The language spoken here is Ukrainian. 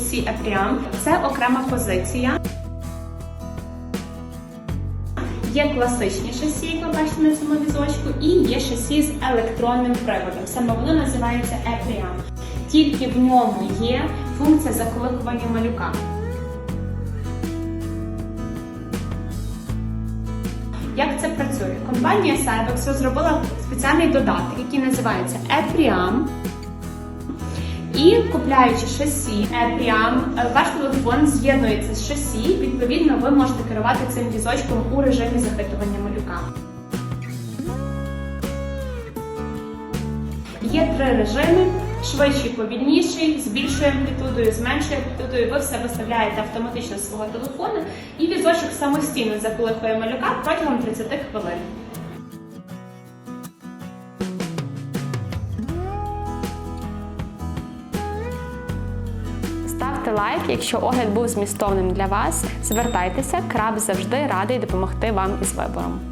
шасі Epriam. Це окрема позиція. Є класичні шасі, як ви бачите на цьому візочку, і є шасі з електронним приводом. Саме воно називається Epriam. Тільки в ньому є функція заколихування малюка. Як це працює? Компанія Cybex розробила спеціальний додаток, який називається Epriam. І купляючи шасі Epriam, е, ваш телефон з'єднується з шасі. Відповідно, ви можете керувати цим візочком у режимі запитування малюка. Є три режими: швидший, повільніший, з більшою амплітудою, з меншою амплітудою. Ви все виставляєте автоматично з свого телефону, і візочок самостійно заколихує малюка протягом 30 хвилин. Ставте лайк, якщо огляд був змістовним для вас. Звертайтеся, краб завжди радий допомогти вам із вибором.